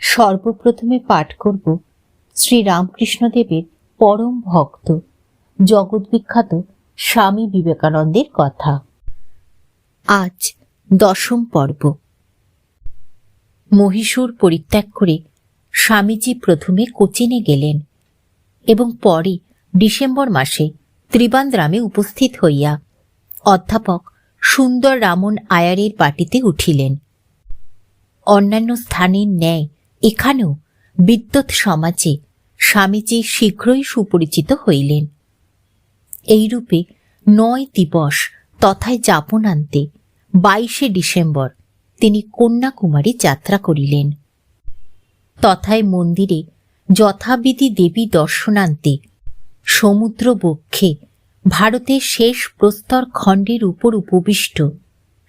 সর্বপ্রথমে পাঠ করব শ্রী রামকৃষ্ণদেবের পরম ভক্ত, জগৎবিখ্যাত স্বামী বিবেকানন্দের কথা। আজ দশম পর্ব। মহীশূর পরিত্যাগ করে স্বামীজি প্রথমে কোচিনে গেলেন এবং পরে ডিসেম্বর মাসে ত্রিবান্দ্রামে উপস্থিত হইয়া অধ্যাপক সুন্দর রামন আয়ারের বাটিতে উঠিলেন। অন্যান্য স্থানের ন্যায় এখানেও বিদ্যুৎ সমাজে স্বামীজি শীঘ্রই সুপরিচিত হইলেন। এইরূপে নয় দিবস তথায় যাপনান্তে বাইশে ডিসেম্বর তিনি কন্যাকুমারী যাত্রা করিলেন। তথায় মন্দিরে যথাবিধি দেবী দর্শনান্তে সমুদ্র বক্ষে ভারতের শেষ প্রস্তর খণ্ডের উপর উপবিষ্ট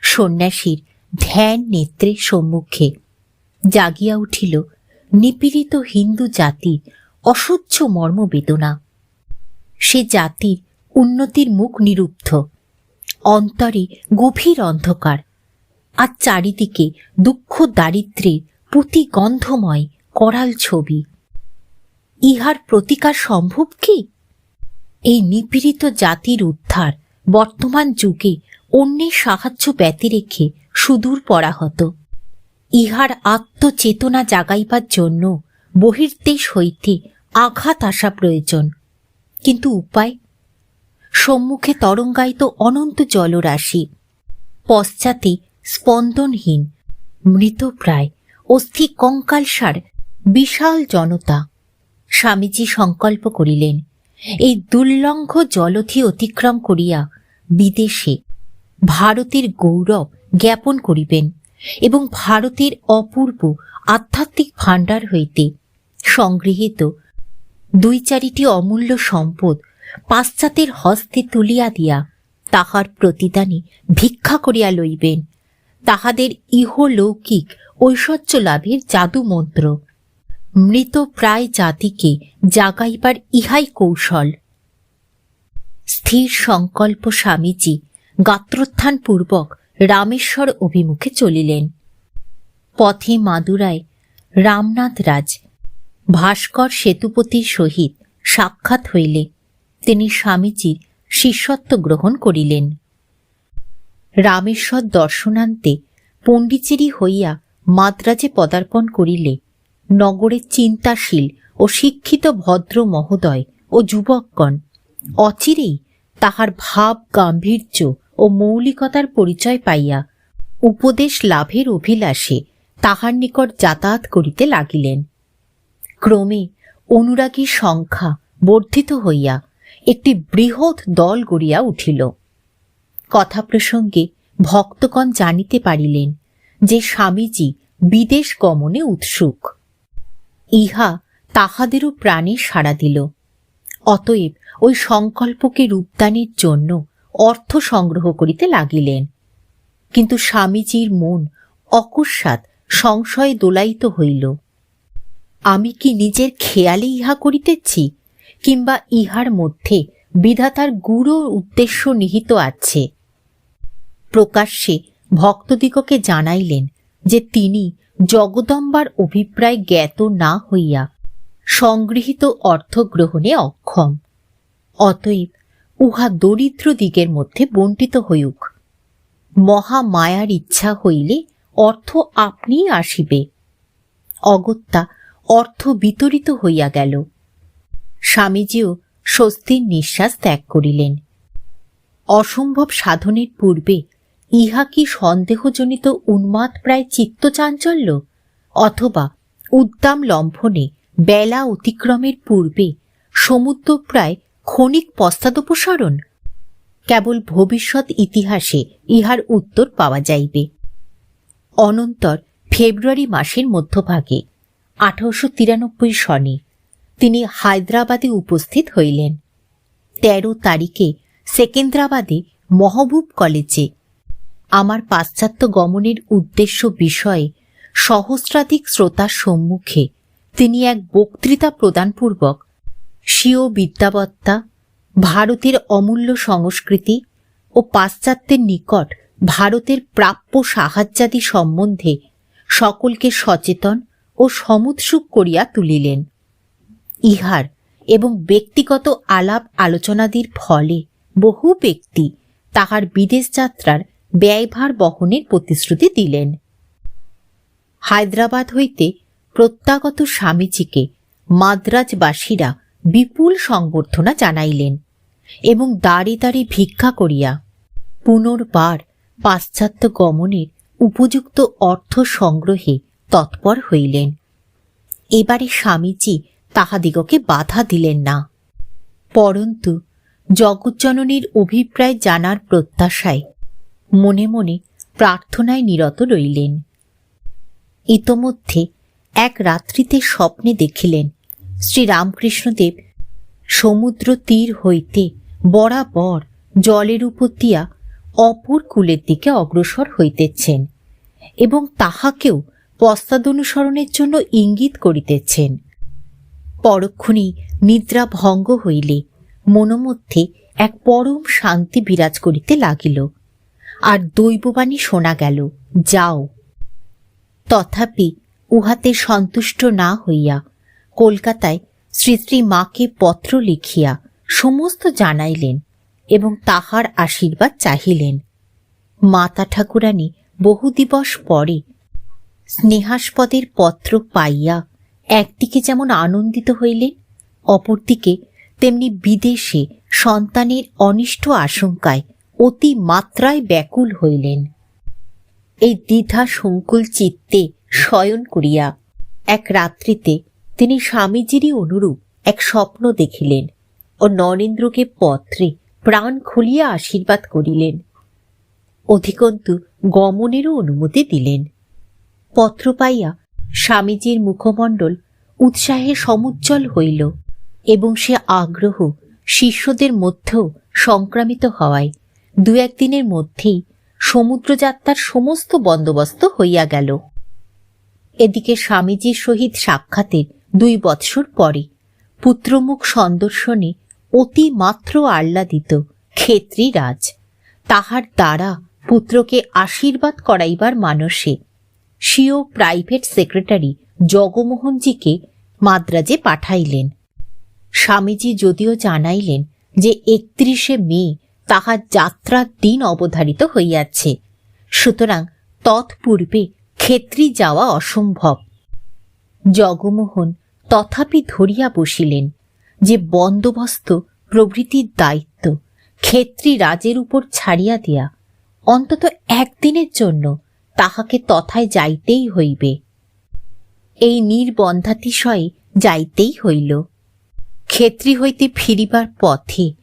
সন্ন্যাসীর ধ্যান নেত্রের সম্মুখে জাগিয়া উঠিল, নিপীড়িত হিন্দু জাতির অসহ্য মর্মবেদনা সে জাতির উন্নতির মুখ নিরুদ্ধ অন্তরে গভীর অন্ধকার, আর চারিদিকে দুঃখ দারিদ্রের পুতি গন্ধময় করাল ছবি। ইহার প্রতিকার সম্ভব কি? এই নিপীড়িত জাতির উদ্ধার বর্তমান যুগে অন্যের সাহায্য ব্যতি রেখে সুদূর পরাহত। ইহার আত্মচেতনা জাগাইবার জন্য বহির্দেশ হইতে আঘাত আসা প্রয়োজন। কিন্তু উপায়? সম্মুখে তরঙ্গায়িত অনন্ত জলরাশি। পশ্চাতে স্পন্দনহীন, মৃতপ্রায় অস্থি কঙ্কালসার বিশাল জনতা। স্বামীজি সংকল্প করিলেন, এই দুর্লঙ্ঘ জলধি অতিক্রম করিয়া বিদেশে ভারতের গৌরব জ্ঞাপন করিবেন। এবং ভারতের অপূর্ব আধ্যাত্মিক ভাণ্ডার হইতে সংগৃহীত দুই চারিটি অমূল্য সম্পদ পাশ্চাত্যের হস্তে তুলিয়া দিয়া তাহার প্রতিদানে ভিক্ষা করিয়া লইবেন। তাহাদের ইহলৌকিক ঐশ্বর্য লাভের জাদু মন্ত্র। মৃত প্রায় জাতিকে জাগাইবার ইহাই কৌশল। স্থির সংকল্প স্বামীজি গাত্রোত্থানপূর্বক রামেশ্বর অভিমুখে চলিলেন। পথে মাদুরায় রামনাথ রাজ, ভাস্কর সেতুপতির সহিত সাক্ষাৎ হইলে তিনি স্বামীজির শিষ্যত্ব গ্রহণ করিলেন। রামেশ্বর দর্শনান্তে পণ্ডিচেরি হইয়া মাদ্রাজে পদার্পণ করিলে নগরের চিন্তাশীল ও শিক্ষিত ভদ্র মহোদয় ও যুবকগণ অচিরেই তাহার ভাব গাম্ভীর্য ও মৌলিকতার পরিচয় পাইয়া উপদেশ লাভের অভিলাষে তাহার নিকট যাতায়াত করিতে লাগিলেন। ক্রমে অনুরাগীর সংখ্যা বর্ধিত হইয়া একটি বৃহৎ দল গড়িয়া উঠিল। কথা প্রসঙ্গে ভক্তগণ জানিতে পারিলেন যে স্বামীজি বিদেশ গমনে উৎসুক। ইহা তাহাদেরও প্রাণে সাড়া দিল। অতএব ওই সংকল্পকে রূপদানের জন্য অর্থ সংগ্রহ করিতে লাগিলেন। কিন্তু স্বামীজির মন অকস্মাৎ সংশয়ে দোলাইত হইল। আমি কি নিজের খেয়ালে ইহা করিতেছি, কিংবা ইহার মধ্যে বিধাতার গুড় উদ্দেশ্য নিহিত আছে? প্রকাশ্যে ভক্তদিগকে জানাইলেন যে তিনি জগদম্বার অভিপ্রায় জ্ঞাত না হইয়া সংগৃহীত অর্থ গ্রহণে অক্ষম। অতএব উহা দরিদ্র দিগের মধ্যে বন্টিত হইউক। মহামায়ার ইচ্ছা হইলে অর্থ আপনিই আসিবে। অগত্যা, অর্থ বিতরিত হইয়া গেল। স্বামীজিও স্বস্তির নিঃশ্বাস ত্যাগ করিলেন। অসম্ভব সাধনের পূর্বে ইহা কি সন্দেহজনিত উন্মাদ প্রায় চিত্তচাঞ্চল্য? অথবা উদ্দাম লম্ফনে বেলা অতিক্রমের পূর্বে সমুদ্র প্রায় ক্ষণিক পশ্চাদপসরণ? কেবল ভবিষ্যৎ ইতিহাসে ইহার উত্তর পাওয়া যাইবে। অনন্তর ফেব্রুয়ারি মাসের মধ্যভাগে, আঠারোশো তিরানব্বই সনে, তিনি হায়দ্রাবাদে উপস্থিত হইলেন। তেরো তারিখে সেকেন্দ্রাবাদে মহবুব কলেজে আমার পাশ্চাত্য গমনের উদ্দেশ্য বিষয়ে সহস্রাধিক শ্রোতার সম্মুখে তিনি এক বক্তৃতা প্রদানপূর্বক স্বীয় বিদ্যাবত্তা, ভারতের অমূল্য সংস্কৃতি ও পাশ্চাত্যের নিকট ভারতের প্রাপ্য সাহায্যাদি সম্বন্ধে সকলকে সচেতন ও সমুৎসুক করিয়া তুলিলেন। ইহার এবং ব্যক্তিগত আলাপ আলোচনাদির ফলে বহু ব্যক্তি তাহার বিদেশ যাত্রার ব্যয়ভার বহনের প্রতিশ্রুতি দিলেন। হায়দ্রাবাদ হইতে প্রত্যাগত স্বামীজিকে মাদ্রাজবাসীরা বিপুল সংবর্ধনা জানাইলেন এবং দাঁড়ে দাঁড়ে ভিক্ষা করিয়া পুনর্বার পাশ্চাত্য গমনের উপযুক্ত অর্থ সংগ্রহে তৎপর হইলেন। এবারে স্বামীজি তাহাদিগকে বাধা দিলেন না। পরন্তু জগজ্জননীর অভিপ্রায় জানার প্রত্যাশায় মনে মনে প্রার্থনায় নিরত রইলেন। ইতোমধ্যে এক রাত্রিতে স্বপ্নে দেখিলেন শ্রীরামকৃষ্ণদেব সমুদ্র তীর হইতে বরাবর জলের উপর দিয়া অপর কূলের দিকে অগ্রসর হইতেছেন এবং তাহাকেও পশ্চাদনুসরণের জন্য ইঙ্গিত করিতেছেন। পরক্ষণে নিদ্রা ভঙ্গ হইলে মনোমধ্যে এক পরম শান্তি বিরাজ করিতে লাগিল। আর দৈববাণী শোনা গেল, যাও। তথাপি উহাতে সন্তুষ্ট না হইয়া কলকাতায় শ্রী শ্রী মাকে পত্র লিখিয়া সমস্ত জানাইলেন এবং তাহার আশীর্বাদ চাহিলেন। মাতা ঠাকুরানী বহু দিবস পরে স্নেহাস্পদের পত্র পাইয়া একদিকে যেমন আনন্দিত হইলেন, অপরদিকে তেমনি বিদেশে সন্তানের অনিষ্ট আশঙ্কায় অতি মাত্রায় ব্যাকুল হইলেন। এই দ্বিধা সংকুল চিত্তে শয়ন করিয়া এক রাত্রিতে তিনি স্বামীজিরই অনুরূপ এক স্বপ্ন দেখিলেন ও নরেন্দ্রকে পত্রে প্রাণ খুলিয়া আশীর্বাদ করিলেন। অধিকন্তু গমনেরও অনুমতি দিলেন। পত্র পাইয়া স্বামীজির মুখমণ্ডল উৎসাহে সমুজ্জ্বল হইল এবং সে আগ্রহ শিষ্যদের মধ্যেও সংক্রামিত হওয়ায় দু একদিনের মধ্যেই সমুদ্রযাত্রার সমস্ত বন্দোবস্ত হইয়া গেল। এদিকে স্বামীজির সহিত সাক্ষাতের দুই বৎসর পরে। পুত্রমুখ সন্দর্শনে অতিমাত্র আহ্লাদিত ক্ষেত্রী রাজ তাহার দ্বারা পুত্রকে আশীর্বাদ করাইবার মানসে স্বীয় প্রাইভেট সেক্রেটারি জগমোহনজিকে মাদ্রাজে পাঠাইলেন। স্বামীজি যদিও জানাইলেন যে একত্রিশে মে তাহার যাত্রার দিন অবধারিত হইয়াছে, সুতরাং তৎপূর্বে ক্ষেত্রী যাওয়া অসম্ভব। জগমোহন তথাপি ধরিয়া বসিলেন যে বন্দোবস্ত প্রভৃতির দায়িত্ব, ক্ষেত্রী রাজের উপর ছাড়িয়া দিয়া, অন্তত একদিনের জন্য তাহাকে তথায় যাইতেই হইবে। এই নির্বন্ধাতিশয়ে যাইতেই হইল। ক্ষেত্রী হইতে ফিরিবার পথে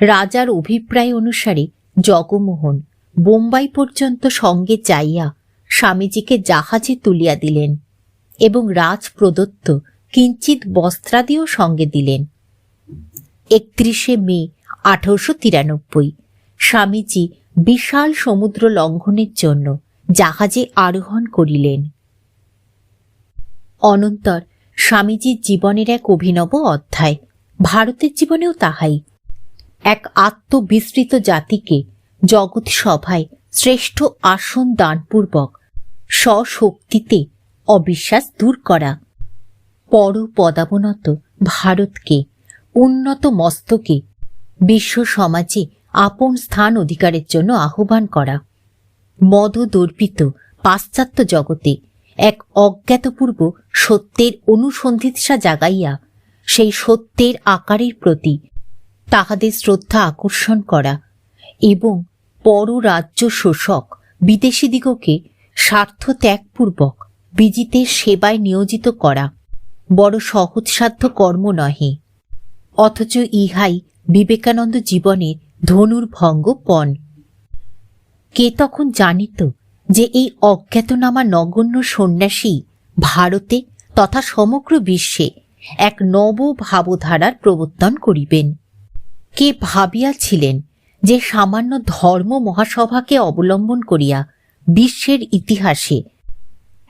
রাজার অভিপ্রায় অনুসারে জগমোহন বোম্বাই পর্যন্ত সঙ্গে যাইয়া স্বামীজিকে জাহাজে তুলিয়া দিলেন। এবং রাজ প্রদত্ত কিঞ্চিত বস্ত্রাদিও সঙ্গে দিলেন। একত্রিশে মে আঠারোশো তিরানব্বই, স্বামীজি বিশাল সমুদ্র লঙ্ঘনের জন্য জাহাজে আরোহণ করিলেন। অনন্তর স্বামীজির জীবনের এক অভিনব অধ্যায়, ভারতের জীবনেও তাহাই। এক আত্মবিস্তৃত জাতিকে জগৎ সভায় শ্রেষ্ঠ আসন দানপূর্বক স্বশক্তিতে অবিশ্বাস দূর করা। পর পদাবনত ভারতকে, উন্নত মস্তকে, বিশ্ব সমাজে আপন স্থান অধিকারের জন্য আহ্বান করা। মদ মদদর্পিত, পাশ্চাত্য জগতে এক অজ্ঞাতপূর্ব সত্যের অনুসন্ধিৎসা জাগাইয়া, সেই সত্যের আকারের প্রতি তাহাদের শ্রদ্ধা আকর্ষণ করা এবং পররাজ্য শোষক বিদেশিদিগকে স্বার্থ ত্যাগপূর্বক বিজিতের সেবায় নিয়োজিত করা। বড় সহজসাধ্য কর্ম নহে। অথচ ইহাই বিবেকানন্দ জীবনের ধনুর্ভঙ্গ পণ। কে তখন জানিত যে এই অজ্ঞাতনামা নগণ্য সন্ন্যাসী ভারতে তথা সমগ্র বিশ্বে এক নব ভাবধারার প্রবর্তন করিবেন? কে ভাবিয়াছিলেন যে সামান্য ধর্ম মহাসভাকে অবলম্বন করিয়া বিশ্বের ইতিহাসে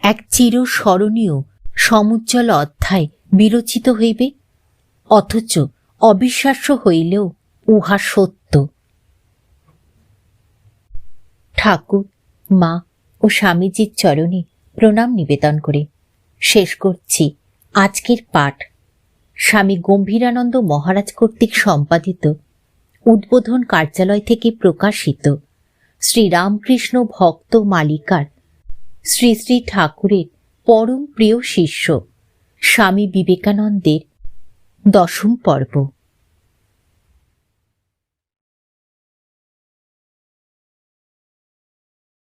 এক চিরস্মরণীয় সমুজ্জ্বল অধ্যায় বিরচিত হইবে, অথচ অবিশ্বাস্য হইলেও উহা সত্য। ঠাকুর, মা ও স্বামীজির চরণে প্রণাম নিবেদন করে। শেষ করছি আজকের পাঠ। স্বামী গম্ভীরানন্দ মহারাজ কর্তৃক সম্পাদিত উদ্বোধন কার্যালয় থেকে প্রকাশিত। শ্রীরামকৃষ্ণ ভক্ত মালিকার শ্রী শ্রী ঠাকুরের পরম প্রিয় শিষ্য স্বামী বিবেকানন্দের দশম পর্ব।